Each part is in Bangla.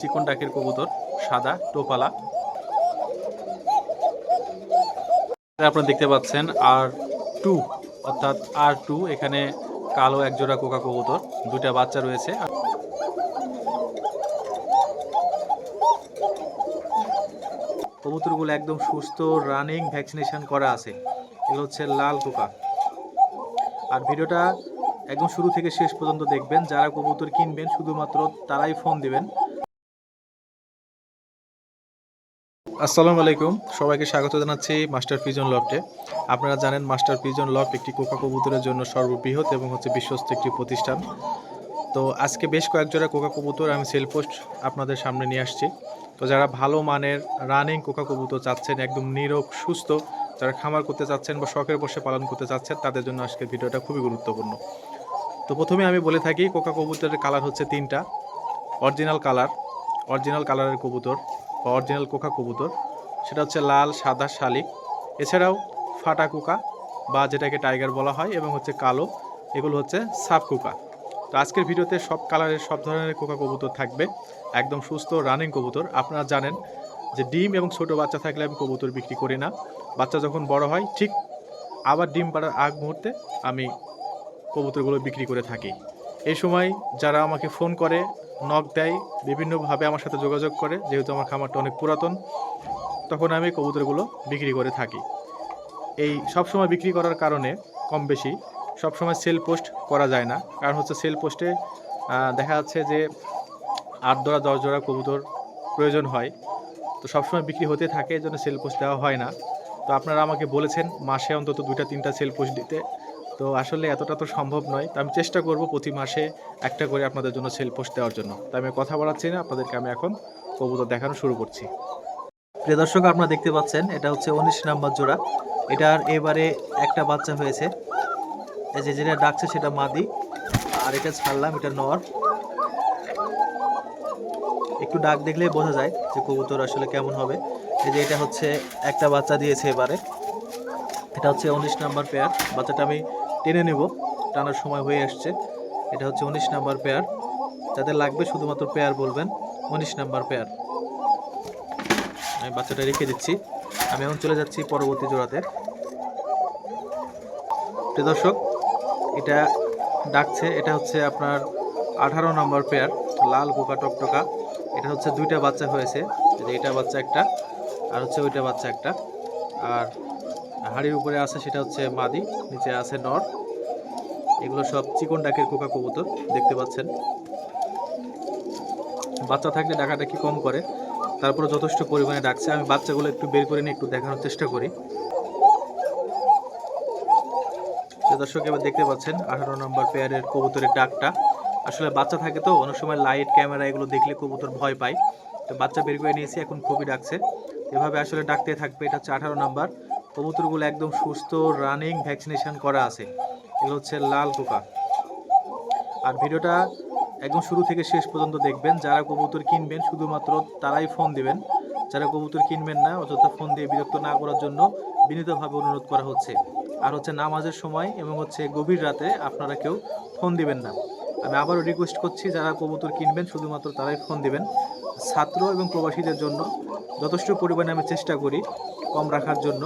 চিকন ডাকের কবুতর, সাদা, টোপালা। আপনারা দেখতে পাচ্ছেন আর টু অর্থাৎ আর টু এখানে কালো এক জোড়া কোকা কবুতর দুটা বাচ্চা রয়েছে। কবুতরগুলো একদম সুস্থ রানিং ভ্যাকসিনেশন করা আছে। এগুলো হচ্ছে লাল কোকা। আর ভিডিওটা একদম শুরু থেকে শেষ পর্যন্ত দেখবেন। যারা কবুতর কিনবেন, শুধুমাত্র তারাই ফোন দিবেন। আসসালামু আলাইকুম। সবাইকে স্বাগত জানাচ্ছি মাস্টার পিজন লফটে। আপনারা জানেন মাস্টার পিজন লফট একটি কোকা কবুতরের জন্য সর্ববৃহৎ এবং হচ্ছে বিশ্বস্ত একটি প্রতিষ্ঠান। তো আজকে বেশ কয়েক জোড়া কোকা কবুতর আমি সেল পোস্ট আপনাদের সামনে নিয়ে আসছি। তো যারা ভালো মানের রানিং কোকা কবুতর চাচ্ছেন, একদম নিরোগ সুস্থ, যারা খামার করতে চাচ্ছেন বা শখের বসে পালন করতে চাচ্ছেন, তাদের জন্য আজকের ভিডিওটা খুবই গুরুত্বপূর্ণ। তো প্রথমে আমি বলে থাকি কোকা কবুতরের কালার হচ্ছে তিনটা। অরিজিনাল কালার অরিজিনাল কালারের কবুতর। বা অরিজিনাল কোকা কবুতর। সেটা হচ্ছে লাল, সাদা, শালিক। এছাড়াও ফাটা কোকা বা যেটাকে টাইগার বলা হয় এবং হচ্ছে কালো, এগুলো হচ্ছে সাপ কোকা। তো আজকের ভিডিওতে সব কালারের, সব ধরনের কোকা কবুতর থাকবে। একদম সুস্থ রানিং কবুতর। আপনারা জানেন যে ডিম এবং ছোট বাচ্চা থাকলে আমি কবুতর বিক্রি করি না। বাচ্চা যখন বড় হয়, ঠিক আবার ডিম পাড়ার আগ মুহূর্তে আমি কবুতরগুলো বিক্রি করে থাকি। এই সময় যারা আমাকে ফোন করে নক দেয়, বিভিন্নভাবে আমার সাথে যোগাযোগ করে, যেহেতু আমার খামারটা অনেক পুরাতন, তখন আমি কবুতরগুলো বিক্রি করে থাকি। এই সব সময় বিক্রি করার কারণে কম বেশি সব সময় সেল পোস্ট করা যায় না। কারণ হচ্ছে সেল পোস্টে দেখা যাচ্ছে যে আট জোড়া, দশ জোড়া কবুতর প্রয়োজন হয়। তো সবসময় বিক্রি হতে থাকে, এই জন্য সেল পোস্ট দেওয়া হয় না। তো আপনারা আমাকে বলেছেন, মাসে অন্তত দুইটা, তিনটা সেল পোস্ট দিতে। তো আসলে এতটা তো সম্ভব নয়। তো আমি চেষ্টা করব প্রতি মাসে একটা করে আপনাদের জন্য সেল পোস্ট দেওয়ার জন্য। তো আমি কথা বলাচ্ছি না, আপনাদেরকে আমি এখন কবুতর দেখানো শুরু করছি। প্রিয় দর্শক, আপনারা দেখতে পাচ্ছেন, এটা হচ্ছে উনিশ নাম্বার জোড়া। এটার এবারে একটা বাচ্চা হয়েছে। এই যে যেটা ডাকছে সেটা মাদি। আর এটা ছাড়লাম, এটা নর। একটু ডাক দেখলেই বোঝা যায় যে কবুতর আসলে কেমন হবে। এই যে এটা হচ্ছে একটা বাচ্চা দিয়েছে এবারে। এটা হচ্ছে উনিশ নাম্বার পেয়ার বাচ্চাটা আমি টেনে নেব। টানার সময় হয়ে আসছে। এটা হচ্ছে উনিশ নাম্বার পেয়ার যাদের লাগবে শুধুমাত্র পেয়ার বলবেন। উনিশ নাম্বার পেয়ার আমি বাচ্চাটা রেখে দিচ্ছি। আমি এখন চলে যাচ্ছি পরবর্তী জোড়াতে। প্রিয় দর্শক, এটা ডাকছে, এটা হচ্ছে আপনার আঠারো নম্বর পেয়ার লাল কোকা টকটকা। এটা হচ্ছে দুইটা বাচ্চা হয়েছে। এটা বাচ্চা একটা, আর হচ্ছে ওইটা বাচ্চা একটা। আর হাড়ির উপরে আছে সেটা হচ্ছে মাদি, নিচে আছে নর। এগুলো সব চিকন ডাকের কোকা কবুতর, দেখতে পাচ্ছেন। বাচ্চা থাকলে ডাকাটা কি কম করে, তারপরে যথেষ্ট পরিমাণে ডাকছে। আমি বাচ্চাগুলো একটু বের করে নিয়ে একটু দেখানোর চেষ্টা করি। দর্শক, এবার দেখতে পাচ্ছেন, আঠারো নম্বর পেয়ারের কবুতরের ডাকটা। আসলে বাচ্চা থাকে তো, অনেক সময় লাইট ক্যামেরা এগুলো দেখলে কবুতর ভয় পায়। তো বাচ্চা বের করে নিয়েছি, এখন খুবই ডাকছে। এভাবে আসলে ডাকতে থাকবে, এটা হচ্ছে আঠারো নাম্বার। কবুতরগুলো একদম সুস্থ রানিং ভ্যাকসিনেশন করা আছে। এগুলো হচ্ছে লাল পোকা আর ভিডিওটা একদম শুরু থেকে শেষ পর্যন্ত দেখবেন। যারা কবুতর কিনবেন, শুধুমাত্র তারাই ফোন দিবেন। যারা কবুতর কিনবেন না, অযথা ফোন দিয়ে বিরক্ত না করার জন্য বিনীতভাবে অনুরোধ করা হচ্ছে। আর হচ্ছে নামাজের সময় এবং হচ্ছে গভীর রাতে আপনারা কেউ ফোন দিবেন না। আমি আবারও রিকোয়েস্ট করছি, যারা কবুতর কিনবেন, শুধুমাত্র তারাই ফোন দিবেন। ছাত্র এবং প্রবাসীদের জন্য যথেষ্ট পরিমাণে আমি চেষ্টা করি কম রাখার জন্য।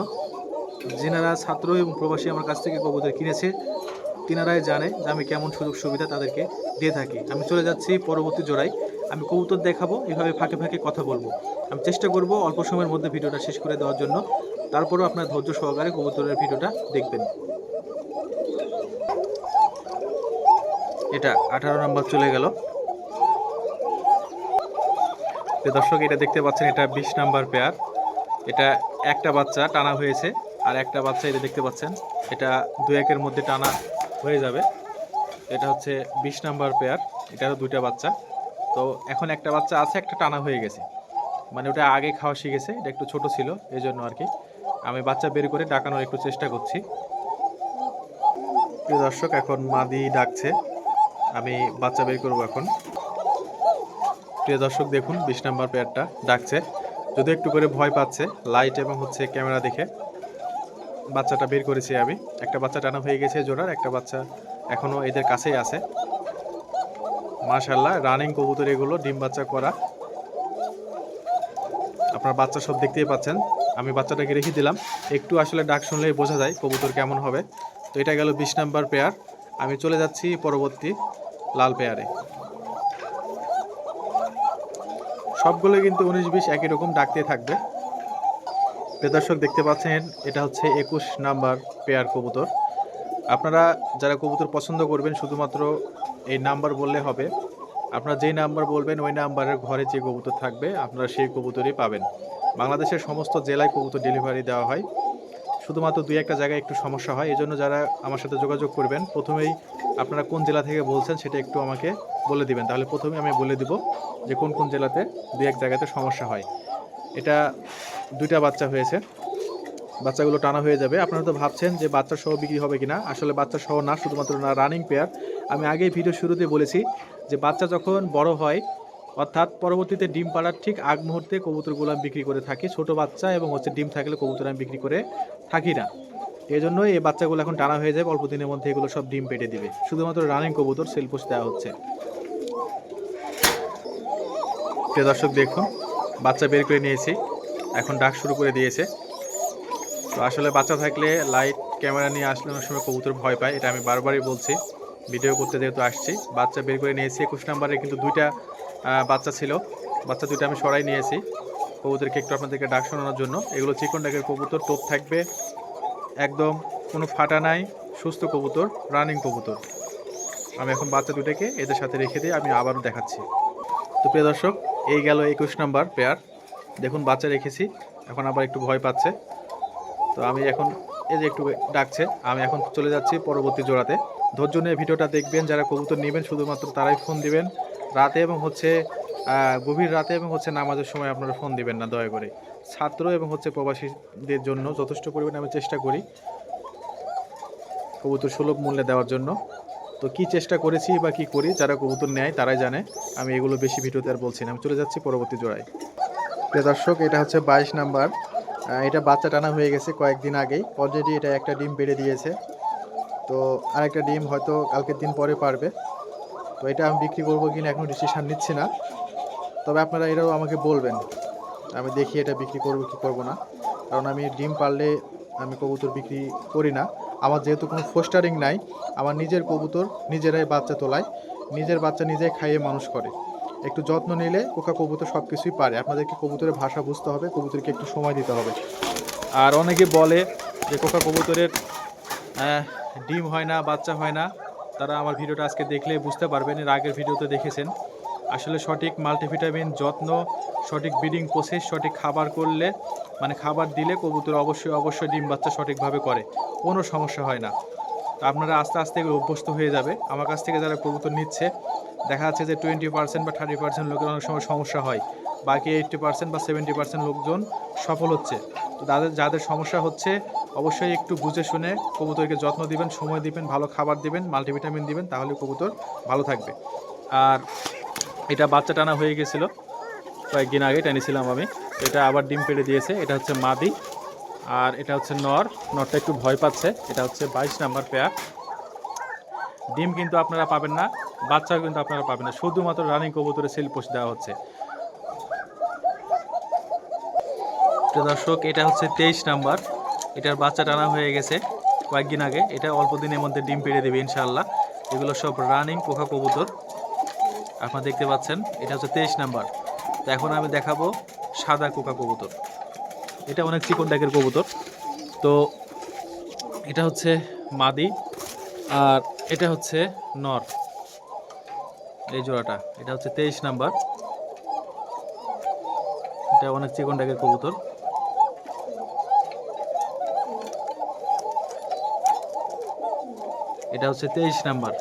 যেনারা ছাত্র এবং প্রবাসী আমার কাছ থেকে কবুতর কিনেছে, তিনারাই জানে যে আমি কেমন সুযোগ সুবিধা তাদেরকে দিয়ে থাকি। আমি চলে যাচ্ছি পরবর্তী জোড়ায়। আমি কবুতর দেখাবো, এভাবে ফাঁকে ফাঁকে কথা বলব। আমি চেষ্টা করব অল্প সময়ের মধ্যে ভিডিওটা শেষ করে দেওয়ার জন্য। তারপরেও আপনার ধৈর্য সহকারে কবুতরের ভিডিওটা দেখবেন। এটা আঠারো নম্বর চলে গেল। দর্শক, এটা দেখতে পাচ্ছেন, এটা বিশ নাম্বার পেয়ার এটা একটা বাচ্চা টানা হয়েছে। আর একটা বাচ্চা এটা দেখতে পাচ্ছেন। এটা দু একের মধ্যে টানা হয়ে যাবে। এটা হচ্ছে বিশ নাম্বার পেয়ার এটারও দুইটা বাচ্চা। তো এখন একটা বাচ্চা আছে, একটা টানা হয়ে গেছে। মানে ওটা আগে খাওয়া শিখেছে, এটা একটু ছোট ছিল এই জন্য আর কি। আমি বাচ্চা বের করে ডাকানোর একটু চেষ্টা করছি। প্রিয় দর্শক, এখন মাদি ডাকছে। আমি বাচ্চা বের করব এখন। প্রিয় দর্শক, দেখুন, বিশ নাম্বার পেয়ারটা ডাকছে। যদি একটু করে ভয় পাচ্ছে লাইট এবং হচ্ছে ক্যামেরা দেখে। বাচ্চাটা বের করেছি আমি। একটা বাচ্চা টানা হয়ে গেছে জোড়ার একটা বাচ্চা এখনও এদের কাছেই আছে। মাশাল্লাহ রানিং কবুতর এগুলো, ডিম বাচ্চা করা। আপনার বাচ্চা সব দেখতেই পাচ্ছেন। আমি বাচ্চাটাকে রেখে দিলাম। একটু আসলে ডাক শুনলেই বোঝা যায় কবুতর কেমন হবে। তো এটা গেল বিশ নাম্বার পেয়ার আমি চলে যাচ্ছি পরবর্তী লাল পেয়ারে সবগুলো কিন্তু উনিশ বিশ একই রকম ডাকতে থাকবে। দর্শক, দেখতে পাচ্ছেন, এটা হচ্ছে একুশ নাম্বার পেয়ার কবুতর। আপনারা যারা কবুতর পছন্দ করবেন, শুধুমাত্র এই নাম্বার বললে হবে। আপনারা যেই নাম্বার বলবেন, ওই নাম্বারের ঘরে যে কবুতর থাকবে, আপনারা সেই কবুতরই পাবেন। বাংলাদেশের সমস্ত জেলায় কবুতর ডেলিভারি দেওয়া হয়। শুধুমাত্র দুই একটা জায়গায় একটু সমস্যা হয়, এই জন্য যারা আমার সাথে যোগাযোগ করবেন, প্রথমেই আপনারা কোন জেলা থেকে বলছেন সেটা একটু আমাকে বলে দিবেন। তাহলে প্রথমে আমি বলে দিব যে কোন কোন জেলাতে দুই এক জায়গাতে সমস্যা হয়। এটা দুইটা বাচ্চা হয়েছে। বাচ্চাগুলো টানা হয়ে যাবে। আপনারা তো ভাবছেন যে বাচ্চা সহ বিক্রি হবে কিনা। আসলে বাচ্চা সহ না, শুধুমাত্র না রানিং পেয়ার আমি আগেই ভিডিও শুরুতে বলেছি যে বাচ্চা যখন বড় হয়, অর্থাৎ পরবর্তীতে ডিম পাড়ার ঠিক আগ মুহূর্তে কবুতরগুলো আমি বিক্রি করে থাকি। ছোট বাচ্চা এবং হচ্ছে ডিম থাকলে কবুতর আমি বিক্রি করে থাকি না। এই জন্যই এই বাচ্চাগুলো এখন টানা হয়ে যাবে। অল্প দিনের মধ্যে এগুলো সব ডিম পেটে দিবে। শুধুমাত্র রানিং কবুতর সেল পোস্ট দেওয়া হচ্ছে। দর্শক, দেখুন, বাচ্চা বের করে নিয়েছি। এখন ডাক শুরু করে দিয়েছে। তো আসলে বাচ্চা থাকলে লাইট ক্যামেরা নিয়ে আসলে অনেক সময় কবুতর ভয় পায়, এটা আমি বারবারই বলছি। ভিডিও করতে যেহেতু আসছি, বাচ্চা বের করে নিয়েছি, একুশ নাম্বারে কিন্তু দুইটা বাচ্চা ছিল। বাচ্চা দুইটা আমি সরাই নিয়েছি কবুতরকে একটু আপনাদেরকে ডাক শোনানোর জন্য। এগুলো চিকন ডাকের কবুতর, টোপ থাকবে, একদম কোনো ফাটা নাই, সুস্থ কবুতর রানিং কবুতর। আমি এখন বাচ্চা দুটাকে এদের সাথে রেখে দিয়ে আমি আবারও দেখাচ্ছি। তো প্রিয় দর্শক, এই গেল একুশ নাম্বার পেয়ার দেখুন, বাচ্চা রেখেছি। এখন আবার একটু ভয় পাচ্ছে। তো আমি এখন, এই যে একটু ডাকছে, আমি এখন চলে যাচ্ছি পরবর্তী জোড়াতে। ধৈর্য নিয়ে ভিডিওটা দেখবেন, যারা কবুতর নেবেন, শুধুমাত্র তারাই ফোন দিবেন। রাতে এবং হচ্ছে গভীর রাতে এবং হচ্ছে নামাজের সময় আপনারা ফোন দিবেন না, দয়া করে। ছাত্র এবং হচ্ছে প্রবাসীদের জন্য যথেষ্ট পরিমাণে আমি চেষ্টা করি কবুতর সুলভ মূল্যে দেওয়ার জন্য। তো কি চেষ্টা করেছি বা কি করি, যারা কবুতর নেয়, তারাই জানে। আমি এগুলো বেশি ভিডিওতে আর বলছি না। আমি চলে যাচ্ছি পরবর্তী জোড়ায়। প্রিয় দর্শক, এটা হচ্ছে বাইশ নাম্বার। এটা বাচ্চা টানা হয়ে গেছে কয়েকদিন আগেই। অলরেডি এটা একটা ডিম বেড়ে দিয়েছে। তো আরেকটা ডিম হয়তো কালকের দিন পরে পারবে। তো এটা আমি বিক্রি করব কিনা এখন ডিসিশান নিচ্ছি না। তবে আপনারা এটাও আমাকে বলবেন। আমি দেখি এটা বিক্রি করব কি করব না। কারণ আমি ডিম পারলে আমি কবুতর বিক্রি করি না। আমার যেহেতু কোনো ফোস্টারিং নাই, আমার নিজের কবুতর নিজেরাই বাচ্চা তোলায়। নিজের বাচ্চা নিজেই খাইয়ে মানুষ করে। একটু যত্ন নিলে কোকা কবুতর সব কিছুই পারে। আপনাদেরকে কবুতরের ভাষা বুঝতে হবে, কবুতরকে একটু সময় দিতে হবে। আর অনেকে বলে যে কোকা কবুতরের ডিম হয় না, বাচ্চা হয় না। তারা আমার ভিডিওটা আজকে দেখলে বুঝতে পারবেন, এর আগের ভিডিওতে দেখেছেন। আসলে সঠিক মাল্টিভিটামিন যত্ন, সঠিক ব্রিডিং প্রসেস, সঠিক খাবার করলে মানে খাবার দিলে কবুতর অবশ্যই অবশ্যই ডিম বাচ্চা সঠিকভাবে করে। কোনো সমস্যা হয় না। তো আপনারা আস্তে আস্তে অভ্যস্ত হয়ে যাবে। আমার কাছ থেকে যারা কবুতর নিচ্ছে দেখা যাচ্ছে যে টোয়েন্টি পার্সেন্ট বা থার্টি পার্সেন্ট লোকের অনেক সময় সমস্যা হয়। বাকি এইটটি পার্সেন্ট বা সেভেন্টি পার্সেন্ট লোকজন সফল হচ্ছে। তো তাদের, যাদের সমস্যা হচ্ছে, অবশ্যই একটু বুঝে শুনে কবুতরকে যত্ন দিবেন, সময় দিবেন, ভালো খাবার দিবেন মাল্টিভিটামিন দিবেন, তাহলে কবুতর ভালো থাকবে। আর এটা বাচ্চা টানা হয়ে গেছিল। কয়েকদিন আগে টেনেছিলাম আমি। এটা আবার ডিম পেড়ে দিয়েছে। এটা হচ্ছে মাদি। আর এটা হচ্ছে নর। নরটা একটু ভয় পাচ্ছে। এটা হচ্ছে বাইশ নাম্বার পেয়ার ডিম কিন্তু আপনারা পাবেন না। বাচ্চাও কিন্তু আপনারা পাবেন না। শুধুমাত্র রানিং কবুতরে সেল পোস্ট দেওয়া হচ্ছে। দর্শক, এটা হচ্ছে তেইশ নাম্বার। এটার বাচ্চা টানা হয়ে গেছে কয়েকদিন আগে। এটা অল্প দিনের মধ্যে ডিম পেড়ে দেবে ইনশাল্লাহ এগুলো সব রানিং পোকা কবুতর। আপনারা দেখতে পাচ্ছেন, এটা হচ্ছে তেইশ নাম্বার। তো এখন আমি দেখাবো সাদা কোকা কবুতর। এটা অনেক চিকন ডাকের কবুতর। তো এটা হচ্ছে মাদি আর এটা হচ্ছে নর। এই জোড়াটা, এটা হচ্ছে তেইশ নাম্বার। এটা অনেক চিকন ডাকের কবুতর। এটা হচ্ছে তেইশ নাম্বার।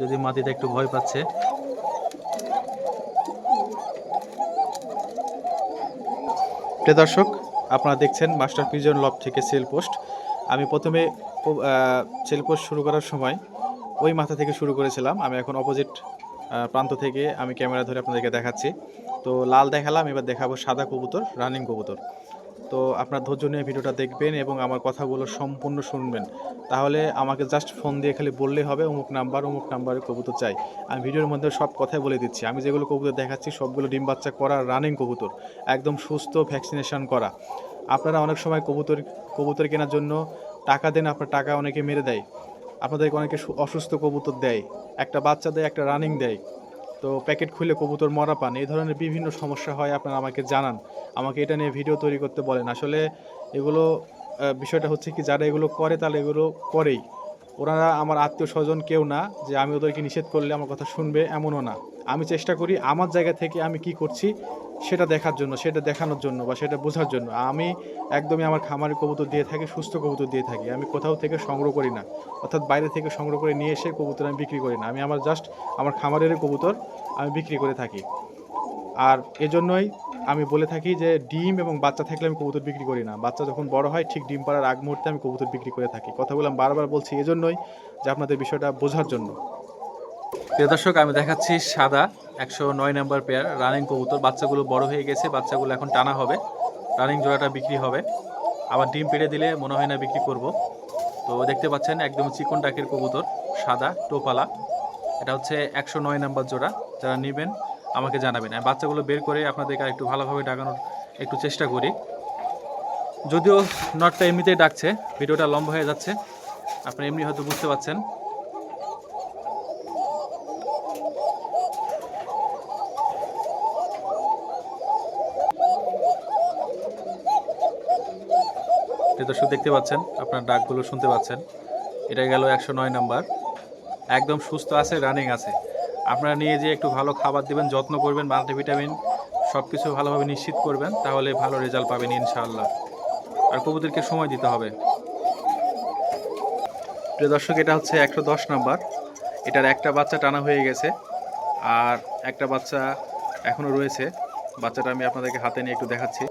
যদি মাটিতে একটু ভয় পাচ্ছে। প্রিয় দর্শক আপনারা দেখছেন মাস্টার পিজন লব থেকে সেল পোস্ট। আমি প্রথমে সেল পোস্ট শুরু করার সময় ওই মাথা থেকে শুরু করেছিলাম। আমি এখন অপোজিট প্রান্ত থেকে আমি ক্যামেরা ধরে আপনাদেরকে দেখাচ্ছি। তো লাল দেখালাম, এবার দেখাবো সাদা কবুতর রানিং কবুতর। তো আপনার ধৈর্য নিয়ে ভিডিওটা দেখবেন এবং আমার কথাগুলো সম্পূর্ণ শুনবেন। তাহলে আমাকে জাস্ট ফোন দিয়ে খালি বললেই হবে, অমুক নাম্বার অমুক নাম্বারে কবুতর চাই। আমি ভিডিওর মধ্যে সব কথাই বলে দিচ্ছি। আমি যেগুলো কবুতর দেখাচ্ছি, সবগুলো ডিম বাচ্চা করা রানিং কবুতর। একদম সুস্থ ভ্যাকসিনেশন করা। আপনারা অনেক সময় কবুতর কবুতর কেনার জন্য টাকা দেন, আপনার টাকা অনেকে মেরে দেয়। আপনাদেরকে অনেকে অসুস্থ কবুতর দেয়। একটা বাচ্চা দেয়, একটা রানিং দেয়। তো প্যাকেট খুলে কবুতর মরা পান, এই ধরনের বিভিন্ন সমস্যা হয়, আপনারা আমাকে জানান। আমাকে এটা নিয়ে ভিডিও তৈরি করতে বলেন। আসলে এগুলো বিষয়টা হচ্ছে কি, যারা এগুলো করে তাহলে এগুলো করেই। ওনারা আমার আত্মীয় স্বজন কেউ না যে আমি ওদেরকে নিষেধ করলে আমার কথা শুনবে এমনও না। আমি চেষ্টা করি আমার জায়গা থেকে আমি কি করছি সেটা দেখার জন্য, সেটা দেখানোর জন্য বা সেটা বোঝার জন্য। আমি একদমই আমার খামারে কবুতর দিয়ে থাকি, সুস্থ কবুতর দিয়ে থাকি। আমি কোথাও থেকে সংগ্রহ করি না। অর্থাৎ বাইরে থেকে সংগ্রহ করে নিয়ে এসে কবুতর আমি বিক্রি করি না। আমি আমার জাস্ট আমার খামারের কবুতর আমি বিক্রি করে থাকি। আর এজন্যই আমি বলে থাকি যে ডিম এবং বাচ্চা থাকলে আমি কবুতর বিক্রি করি না। বাচ্চা যখন বড় হয়, ঠিক ডিম পাড়ার আগ মুহূর্তে আমি কবুতর বিক্রি করে থাকি। কথাগুলো আমি বারবার বলছি এজন্যই যে আপনাদের বিষয়টা বোঝার জন্য। প্রিয় দর্শক, আমি দেখাচ্ছি সাদা একশো নয় নাম্বার পেয়ার, রানিং কবুতর। বাচ্চাগুলো বড় হয়ে গেছে, বাচ্চাগুলো এখন টানা হবে। রানিং জোড়াটা বিক্রি হবে। আবার ডিম পেড়ে দিলে মনে হয় না বিক্রি করব। তো দেখতে পাচ্ছেন একদম চিকন ডাকের কবুতর, সাদা, টোপালা। এটা হচ্ছে একশো নয় নাম্বার জোড়া। যারা নেবেন আমাকে জানাবেন। আমি বাচ্চাগুলো বের করে আপনাদেরকে একটু ভালোভাবে ডাকানোর একটু চেষ্টা করি। যদিও নটটা এমনিতেই ডাকছে, ভিডিওটা লম্বা হয়ে যাচ্ছে। আপনি এমনি হয়তো বুঝতে পারছেন। দর্শক, দেখতে পাচ্ছেন, আপনার ডাকগুলো শুনতে পাচ্ছেন। এটা গেল একশো নয় নাম্বার। একদম সুস্থ আছে রানিং আছে। আপনারা নিয়ে যে একটু ভালো খাবার দেবেন, যত্ন করবেন, মাল্টিভিটামিন সব কিছু ভালোভাবে নিশ্চিত করবেন, তাহলে ভালো রেজাল্ট পাবেন ইনশাআল্লাহ। আর কবুতরকে সময় দিতে হবে। প্রিয় দর্শক, এটা হচ্ছে একশো দশ নাম্বার। এটার একটা বাচ্চা টানা হয়ে গেছে, আর একটা বাচ্চা এখনও রয়েছে। বাচ্চাটা আমি আপনাদেরকে হাতে নিয়ে একটু দেখাচ্ছি।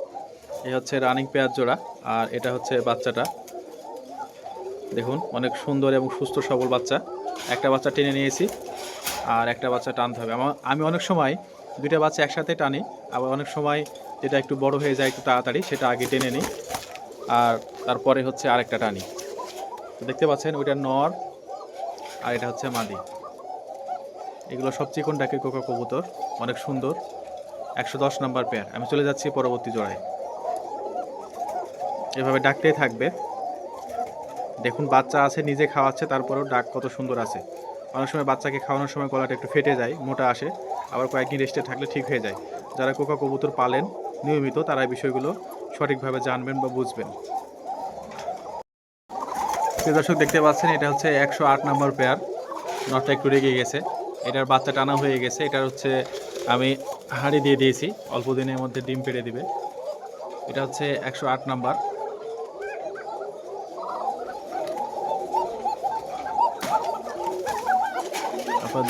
এই হচ্ছে রানিং পেয়ার জোড়া, আর এটা হচ্ছে বাচ্চাটা। দেখুন, অনেক সুন্দর এবং সুস্থ সবল বাচ্চা। একটা বাচ্চা টেনে নিয়েছি। আর একটা বাচ্চা টানতে হবে। আমার আমি অনেক সময় দুইটা বাচ্চা একসাথে টানি, আবার অনেক সময় যেটা একটু বড় হয়ে যায় একটু তাড়াতাড়ি, সেটা আগে টেনে নিই, আর তারপরে হচ্ছে আরেকটা টানি। তো দেখতে পাচ্ছেন, ওইটা নর, আর এটা হচ্ছে মাদি। এগুলো সব চিকন ডাকের কোকা কবুতর, অনেক সুন্দর, একশো দশ নাম্বার পেয়ার আমি চলে যাচ্ছি পরবর্তী জোড়ায়। এভাবে ডাকতেই থাকবে। দেখুন, বাচ্চা আছে, নিজে খাওয়াচ্ছে, তারপরেও ডাক কত সুন্দর আছে। অনেক সময় বাচ্চাকে খাওয়ানোর সময় গলাটা একটু ফেটে যায়, মোটা আসে, আবার কয়েকদিন রেস্টে থাকলে ঠিক হয়ে যায়। যারা কোকা কবুতর পালেন, নিয়মিত তারা এই বিষয়গুলো সঠিকভাবে জানবেন বা বুঝবেন। দর্শক, দেখতে পাচ্ছেন, এটা হচ্ছে একশো আট নম্বর পেয়ার নটটা একটু রেগে গেছে। এটার বাচ্চা টানা হয়ে গেছে। এটার হচ্ছে আমি হাঁড়ি দিয়ে দিয়েছি। অল্প দিনের মধ্যে ডিম পেড়ে দিবে। এটা হচ্ছে একশো আট নাম্বার।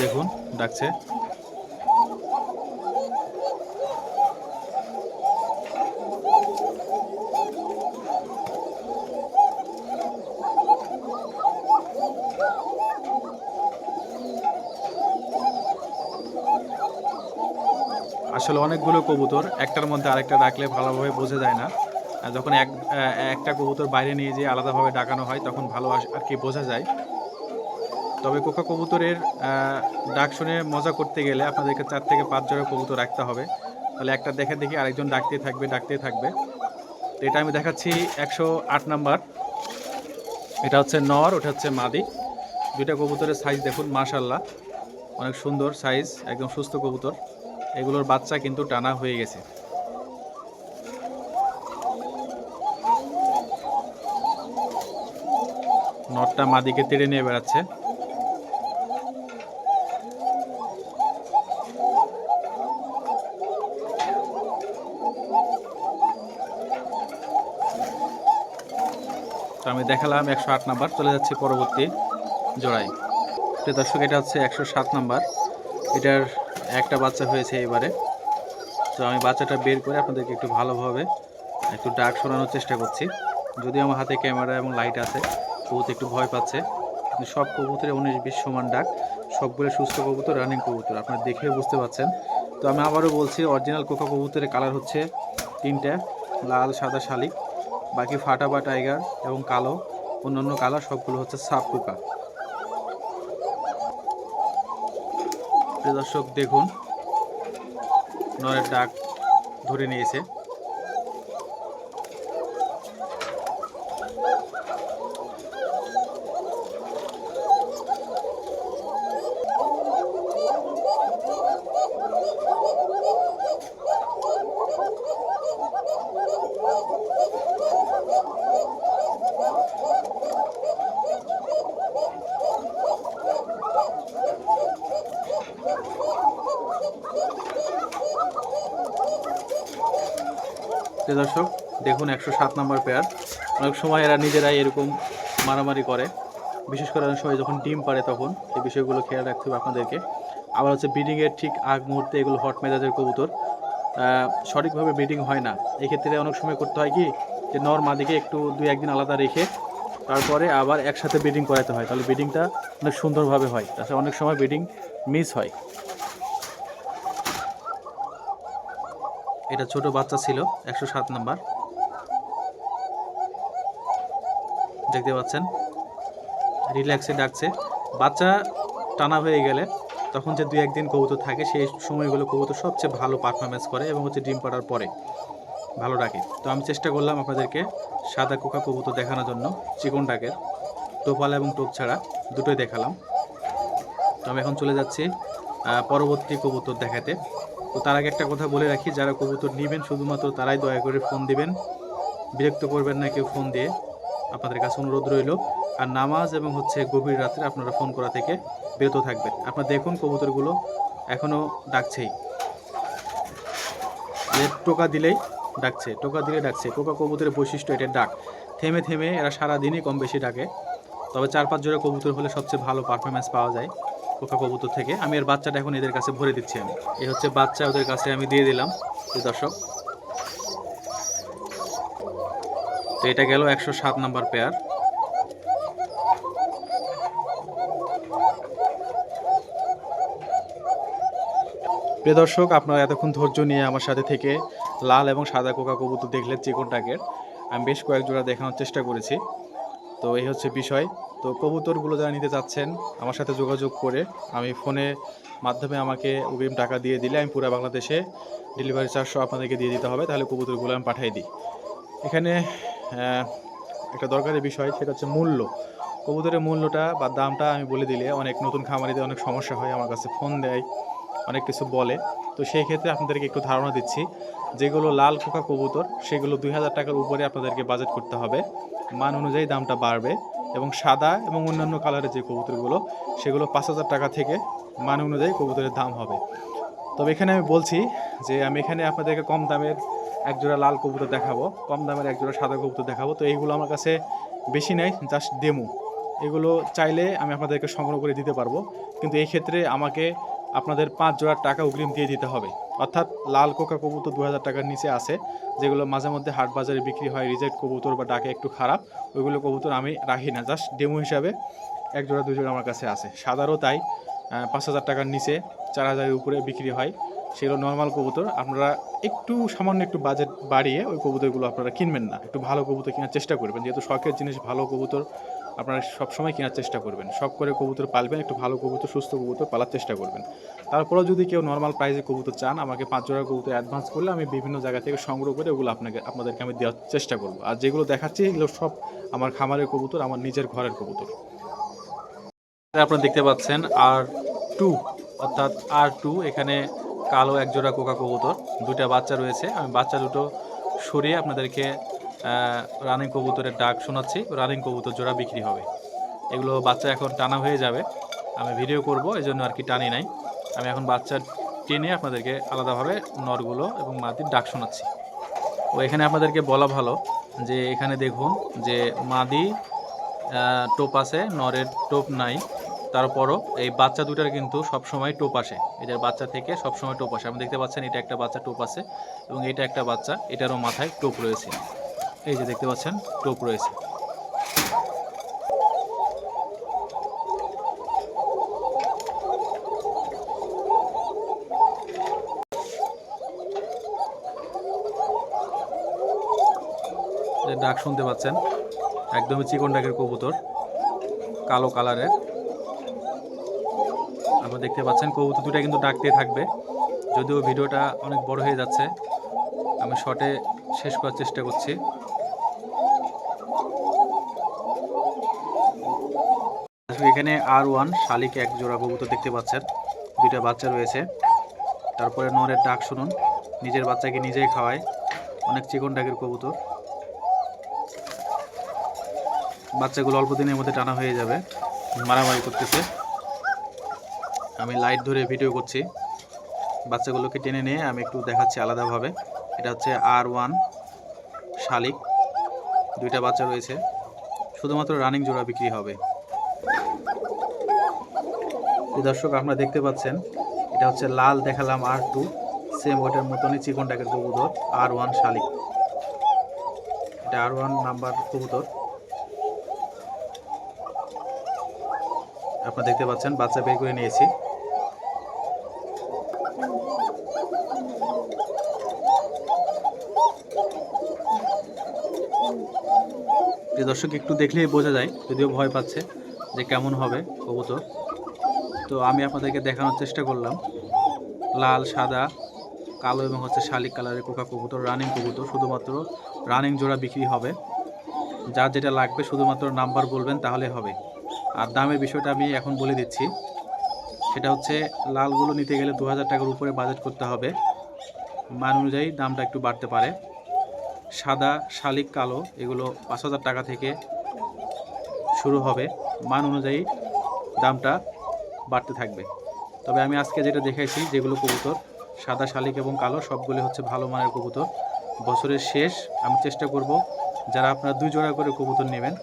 দেখুন, ডাকছে। আসলে অনেকগুলো কবুতর, একটার মধ্যে আরেকটা ডাকলে ভালোভাবে বোঝা যায় না। যখন এক একটা কবুতর বাইরে নিয়ে যেয়ে আলাদাভাবে ডাকানো হয়, তখন ভালো আর কি বোঝা যায়। তবে কোকা কবুতরের ডাক শুনে মজা করতে গেলে আপনাদেরকে চার থেকে পাঁচ জোড়া কবুতর রাখতে হবে। তাহলে একটা দেখে দেখি আরেকজন ডাকতে থাকবে ডাকতে থাকবে। তো এটা আমি দেখাচ্ছি একশো আট নাম্বার। এটা হচ্ছে নর, ওটা হচ্ছে মাদি। দুইটা কবুতরের সাইজ দেখুন মাশাল্লাহ অনেক সুন্দর সাইজ একদম সুস্থ কবুতর। এগুলোর বাচ্চা কিন্তু টানা হয়ে গেছে। নটটা মাদিকে তেড়ে নিয়ে বেড়াচ্ছে। আমি দেখালাম একশো আট নাম্বার, চলে যাচ্ছে পরবর্তী জোড়ায়। তো দর্শক, এটা হচ্ছে একশো সাত নাম্বার। এটার একটা বাচ্চা হয়েছে এবারে। তো আমি বাচ্চাটা বের করে আপনাদেরকে একটু ভালোভাবে একটু ডাক শোনানোর চেষ্টা করছি। যদিও আমার হাতে ক্যামেরা এবং লাইট আছে, কবুতর একটু ভয় পাচ্ছে। কিন্তু সব কবুতরে উনিশ বিশ সমান ডাক। সবগুলো সুস্থ কবুতর রানিং কবুতর। আপনারা দেখে বুঝতে পারছেন তো আমি আবারও বলছি অরিজিনাল কোকা কবুতরের কালার হচ্ছে তিনটা, লাল, সাদা, শালিক। বাকি ফাটা বা টাইগার এবং কালো, অন্যান্য কালার সবগুলো হচ্ছে সাপ পোকা দর্শক, দেখুন নরের ডাক ধরে নিয়েছে। প্রিয় দর্শক, দেখুন একশো সাত নম্বর পেয়ার অনেক সময় এরা নিজেরাই এরকম মারামারি করে। বিশেষ করে অনেক সময় যখন ডিম পারে তখন, এই বিষয়গুলো খেয়াল রাখতে হবে আপনাদেরকে। আবার হচ্ছে ব্রিডিংয়ের ঠিক আগ মুহূর্তে এগুলো হট মেজাজের কবুতর। সঠিকভাবে ব্রিডিং হয় না। এক্ষেত্রে অনেক সময় করতে হয় কি, যে নর মাদিকে একটু দুই একদিন আলাদা রেখে, তারপরে আবার একসাথে ব্রিডিং করাতে হয়। তাহলে ব্রিডিংটা অনেক সুন্দরভাবে হয়। তাছাড়া অনেক সময় ব্রিডিং মিস হয়। এটা ছোট বাচ্চা ছিল, একশো সাত নাম্বার। দেখতে পাচ্ছেন? রিল্যাক্সে ডাকছে। বাচ্চা টানা হয়ে গেলে তখন যে দুই একদিন কবুতর থাকে, সেই সময়গুলো কবুতর সবচেয়ে ভালো পারফরমেন্স করে এবং হচ্ছে ডিম পাড়ার পরে ভালো ডাকে। তো আমি চেষ্টা করলাম আপনাদেরকে সাদা কোকা কবুতর দেখানোর জন্য, চিকন ডাকের। টোপালা এবং টোপ ছাড়া দুটোই দেখালাম। তো আমি এখন চলে যাচ্ছি পরবর্তী কবুতর দেখাতে। তো তার আগে একটা কথা বলে রাখি, যারা কবুতর নেবেন, শুধুমাত্র তারাই দয়া করে ফোন দিবেন। বিরক্ত করবেন না কেউ ফোন দিয়ে। আপনাদের কাছে অনুরোধ রইল। আর নামাজ এবং হচ্ছে গভীর রাত্রে আপনারা ফোন করা থেকে বিরত থাকবেন। আপনারা দেখুন কবুতরগুলো এখনও ডাকছেই। টোকা দিলেই ডাকছে, টোকা দিলে ডাকছে। টোকা কবুতরের বৈশিষ্ট্য এটা ডাক। থেমে থেমে এরা সারাদিনই কম বেশি ডাকে। তবে চার পাঁচ জোড়া কবুতর হলে সবচেয়ে ভালো পারফরমেন্স পাওয়া যায়। পোকা কবুতর থেকে। আমি এর বাচ্চাটা এখন এদের কাছে ভরে দিচ্ছি আমি। এ হচ্ছে বাচ্চা, ওদের কাছে আমি দিয়ে দিলাম। দর্শক। তো এটা গেল একশো সাত নাম্বার পেয়ার প্রিয় দর্শক, আপনারা এতক্ষণ ধৈর্য নিয়ে আমার সাথে থেকে লাল এবং সাদা কোকা কবুতর দেখলেন চিকন টাকের আমি বেশ কয়েক জোড়া দেখানোর চেষ্টা করেছি। তো এই হচ্ছে বিষয়। তো কবুতরগুলো যারা নিতে চাচ্ছেন, আমার সাথে যোগাযোগ করে আমি ফোনে মাধ্যমে আমাকে অগ্রিম টাকা দিয়ে দিলে আমি পুরো বাংলাদেশে ডেলিভারি চার্জও আপনাদেরকে দিয়ে দিতে হবে। তাহলে কবুতরগুলো আমি পাঠিয়ে দিই। এখানে একটা দরকারি বিষয়, সেটা হচ্ছে মূল্য। কবুতরের মূল্যটা বা দামটা আমি বলে দিলে অনেক নতুন খামারিদের অনেক সমস্যা হয়, আমার কাছে ফোন দেয়, অনেক কিছু বলে। তো সেই ক্ষেত্রে আপনাদেরকে একটু ধারণা দিচ্ছি, যেগুলো লাল খোকা কবুতর, সেগুলো দুই হাজার টাকার উপরে আপনাদেরকে বাজেট করতে হবে। মান অনুযায়ী দামটা বাড়বে। এবং সাদা এবং অন্যান্য কালারের যে কবুতরগুলো, সেগুলো পাঁচ হাজার টাকা থেকে মান অনুযায়ী কবুতরের দাম হবে। তবে এখানে আমি বলছি যে আমি এখানে আপনাদেরকে কম দামের এক জোড়া লাল কবুতর দেখাবো, কম দামের এক জোড়া সাদা কবুতর দেখাবো। তো এইগুলো আমার কাছে বেশি নেই জাস্ট ডেমো এগুলো চাইলে আমি আপনাদেরকে সংগ্রহ করে দিতে পারব, কিন্তু এই ক্ষেত্রে আমাকে আপনাদের পাঁচ জোড়ার টাকা অগ্রিম দিয়ে দিতে হবে। অর্থাৎ লাল কোকা কবুতর দু হাজার টাকার নিচে আছে, যেগুলো মাঝে মধ্যে হাট বাজারে বিক্রি হয়, রিজেক্ট কবুতর বা ডাকে একটু খারাপ, ওইগুলো কবুতর আমি রাখি না, জাস্ট ডেমো হিসাবে এক জোড়া দু জোড়া আমার কাছে আছে। সাদারও তাই পাঁচ হাজার টাকার নিচে চার হাজারের উপরে বিক্রি হয়, সেগুলো নর্মাল কবুতর। আপনারা একটু সামান্য একটু বাজেট বাড়িয়ে ওই কবুতরগুলো আপনারা কিনবেন না, একটু ভালো কবুতর কেনার চেষ্টা করবেন, যেহেতু শখের জিনিস, ভালো কবুতর আপনারা সবসময় কেনার চেষ্টা করবেন। সব করে কবুতর পালবেন, একটু ভালো কবুতর, সুস্থ কবুতর পালার চেষ্টা করবেন। তারপরেও যদি কেউ নর্মাল প্রাইসে কবুতর চান, আমাকে পাঁচ জোড়া কবুতর অ্যাডভান্স করলে আমি বিভিন্ন জায়গা থেকে সংগ্রহ করে ওগুলো আপনাকে, আপনাদেরকে আমি দেওয়ার চেষ্টা করব। আর যেগুলো দেখাচ্ছি, এগুলো সব আমার খামারের কবুতর, আমার নিজের ঘরের কবুতর। আপনারা দেখতে পাচ্ছেন আর টু অর্থাৎ আর টু এখানে কালো এক জোড়া কোকা কবুতর দুটা বাচ্চা রয়েছে। আমি বাচ্চা দুটো সরিয়ে আপনাদেরকে রানিং কবুতরের ডাক শোনাচ্ছি। রানিং কবুতর জোড়া বিক্রি হবে। এগুলো বাচ্চা এখন টানা হয়ে যাবে। আমি ভিডিও করব এই জন্য আর কি টানি নাই। আমি এখন বাচ্চা টেনে আপনাদেরকে আলাদাভাবে নরগুলো এবং মাদির ডাক শোনাচ্ছি। ও এখানে আপনাদেরকে বলা ভালো যে, এখানে দেখুন যে, মাদি টোপ আছে, নরের টোপ নাই। তারপরও এই বাচ্চা দুটার কিন্তু সব সময় টোপ আসে। এটার বাচ্চা থেকে সব সময় টোপ আসে। আপনি দেখতে পাচ্ছেন, এটা একটা বাচ্চা টোপ আছে এবং এটা একটা বাচ্চা। এটারও মাথায় টোপ রয়েছে। এই যে দেখতে পাচ্ছেন, টোপ রয়েছে। ডাক শুনতে পাচ্ছেন, একদমই চিকন ডাকের কবুতর, কালো কালারের। আপনারা দেখতে পাচ্ছেন, কবুতর দুটা কিন্তু ডাকতে থাকবে। যদিও ভিডিওটা অনেক বড় হয়ে যাচ্ছে, আমি শর্টে শেষ করার চেষ্টা করছি। এখানে আর ওয়ান শালিক এক জোড়া কবুতর দেখতে পাচ্ছেন। দুইটা বাচ্চা রয়েছে। তারপরে নরের ডাক শুনুন। নিজের বাচ্চাকে নিজেই খাওয়ায়। অনেক চিকন ডাকের কবুতর। বাচ্চাগুলো অল্প দিনের মধ্যে টানা হয়ে যাবে। মারামারি করতেছে। আমি লাইট ধরে ভিডিও করছি। বাচ্চাগুলোকে টেনে নিয়ে আমি একটু দেখাচ্ছি আলাদাভাবে। এটা হচ্ছে আর ওয়ান শালিক। দুইটা বাচ্চা রয়েছে। শুধুমাত্র রানিং জোড়া বিক্রি হবে। দর্শক আপনারা দেখতে পাচ্ছেন, এটা হচ্ছে লাল দেখালাম আর টু সেম ওটার মতনই চিকন টাকের কবুতর আর ওয়ান শালিক। এটা আর ওয়ান নাম্বার কবুতর। আপনারা দেখতে পাচ্ছেন, বাচ্চা বের করে নিয়েছি। দর্শক একটু দেখলেই বোঝা যায়, যদিও ভয় পাচ্ছে যে কেমন হবে কবুতর। তো আমি আপনাদেরকে দেখানোর চেষ্টা করলাম। লাল, সাদা, কালো এবং হচ্ছে শালিক কালারের কোকা কবুতর রানিং কবুতর। শুধুমাত্র রানিং জোড়া বিক্রি হবে। যার যেটা লাগবে শুধুমাত্র নাম্বার বলবেন, তাহলে হবে। আর দামের বিষয়টা আমি এখন বলে দিচ্ছি। সেটা হচ্ছে লালগুলো নিতে গেলে দু হাজার টাকার উপরে বাজেট করতে হবে। মান অনুযায়ী দামটা একটু বাড়তে পারে। সাদা, শালিক, কালো, এগুলো পাঁচ হাজার টাকা থেকে শুরু হবে। মান অনুযায়ী দামটা বাড়তে থাকবে। তবে আমি আজকে যেটা দেখাইছি, যেগুলো কবুতর, সাদা শালিক এবং কালো, সবগুলি হচ্ছে ভালো মানের কবুতর। বছরের শেষ, আমি চেষ্টা করব যারা আপনারা দুই জোড়া করে কবুতর নেবেন,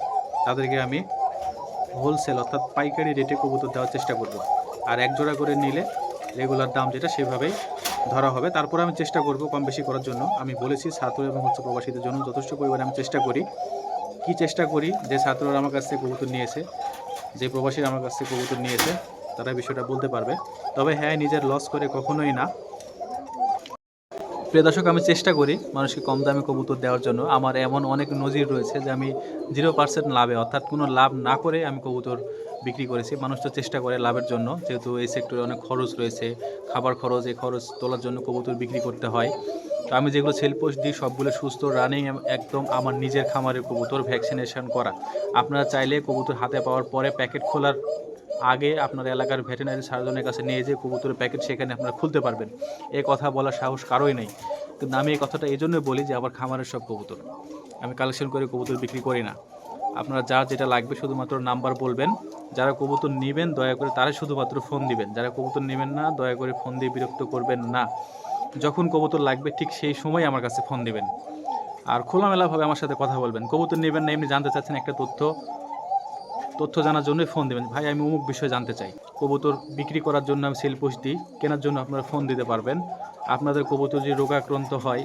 তাদেরকে আমি হোলসেল অর্থাৎ পাইকারি রেটে কবুতর দেওয়ার চেষ্টা করব। আর এক জোড়া করে নিলে রেগুলার দাম যেটা সেভাবেই ধরা হবে। তারপর আমি চেষ্টা করব কম বেশি করার জন্য। আমি বলেছি, ছাত্র এবং হচ্ছে প্রবাসীদের জন্য যথেষ্ট পরিমাণে আমি চেষ্টা করি। কি চেষ্টা করি? যে ছাত্ররা আমার কাছ থেকে কবুতর নিয়েছে, যে প্রবাসীরা আমার কাছ থেকে কবুতর নিয়েছে তারা বিষয়টা বলতে পারবে। তবে হ্যাঁ নিজের লস করে কখনোই না। প্রিয় দর্শক, আমি চেষ্টা করি মানুষকে কম দামে কবুতর দেওয়ার জন্য। আমার এমন অনেক নজির রয়েছে যে আমি জিরো পার্সেন্ট লাভে, অর্থাৎ কোনো লাভ না করে আমি কবুতর বিক্রি করেছি। মানুষ তো চেষ্টা করে লাভের জন্য, যেহেতু এই সেক্টরে অনেক খরচ রয়েছে। খাবার খরচ, এই খরচ তোলার জন্য কবুতর বিক্রি করতে হয়। তো আমি যেগুলো সেল পোস্ট দিই, সবগুলো সুস্থ রানিং একদম আমার নিজের খামারের কবুতর ভ্যাকসিনেশন করা। আপনারা চাইলে কবুতর হাতে পাওয়ার পরে প্যাকেট খোলার আগে আপনার এলাকার ভেটেনারি সার্জনের কাছে নিয়ে যে কবুতরের প্যাকেট সেখানে আপনারা খুলতে পারবেন। এ কথা বলার সাহস কারোই নেই। কিন্তু আমি এই কথাটা এই জন্যই বলি যে আবার খামারের সব কবুতর। আমি কালেকশন করে কবুতর বিক্রি করি না। আপনারা যার যেটা লাগবে শুধুমাত্র নাম্বার বলবেন। যারা কবুতর নেবেন, দয়া করে তারা শুধুমাত্র ফোন দিবেন। যারা কবুতর নেবেন না, দয়া করে ফোন দিয়ে বিরক্ত করবেন না। যখন কবুতর লাগবে ঠিক সেই সময় আমার কাছে ফোন দিবেন। আর খোলামেলাভাবে আমার সাথে কথা বলবেন। কবুতর নেবেন না, এমনি জানতে চাচ্ছেন একটা তথ্য। তথ্য জানার জন্যই ফোন দেবেন। ভাই, আমি অমুক বিষয়ে জানতে চাই। কবুতর বিক্রি করার জন্য আমি সেল পোস্ট দিই। কেনার জন্য আপনারা ফোন দিতে পারবেন। আপনাদের কবুতর যদি রোগাক্রান্ত হয়,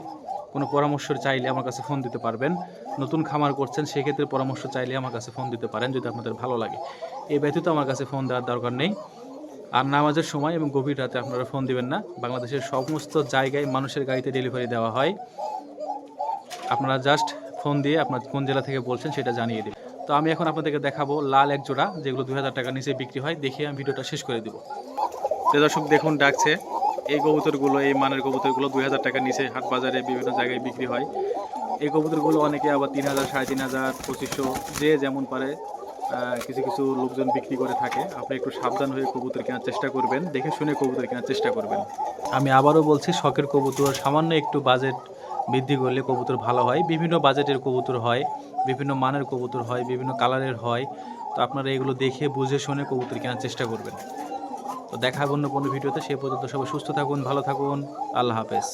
কোনো পরামর্শ চাইলে আমার কাছে ফোন দিতে পারবেন। নতুন খামার করছেন, সেক্ষেত্রে পরামর্শ চাইলে আমার কাছে ফোন দিতে পারেন, যদি আপনাদের ভালো লাগে। এই ব্যতীত আমার কাছে ফোন দেওয়ার দরকার নেই। আর নামাজের সময় এবং গভীর রাতে আপনারা ফোন দিবেন না। বাংলাদেশের সমস্ত জায়গায় মানুষের গাড়িতে ডেলিভারি দেওয়া হয়। আপনারা জাস্ট ফোন দিয়ে আপনার কোন জেলা থেকে বলছেন সেটা জানিয়ে দেবেন। তো আমি এখন আপনাদেরকে দেখাবো লাল এক জোড়া যেগুলো দুই হাজার টাকার নিচে বিক্রি হয়। দেখে আমি ভিডিওটা শেষ করে দেবো। তো দর্শক দেখুন ডাকছে। এই কবুতরগুলো এই মানের কবুতরগুলো দুই হাজার টাকার নিচে হাট বাজারে বিভিন্ন জায়গায় বিক্রি হয়। এই কবুতরগুলো অনেকে আবার তিন হাজার সাড়ে তিন হাজার পঁচিশশো যে যেমন পারে কিছু কিছু লোকজন বিক্রি করে থাকে। আপনি একটু সাবধান হয়ে কবুতর কেনার চেষ্টা করবেন। দেখে শুনে কবুতর কেনার চেষ্টা করবেন। আমি আবারও বলছি শখের কবুতর সামান্য একটু বাজেট বৃদ্ধি করলে কবুতর ভালো হয়। বিভিন্ন বাজেটের কবুতর হয়। বিভিন্ন মানের কবুতর হয়, বিভিন্ন কালারের হয়। তো আপনারা এগুলো দেখে, বুঝে, শুনে কবুতর কেনার চেষ্টা করবেন। তো দেখা অন্য কোনো ভিডিওতে। সে পর্যন্ত সবাই সুস্থ থাকুন, ভালো থাকুন। আল্লাহ হাফেজ।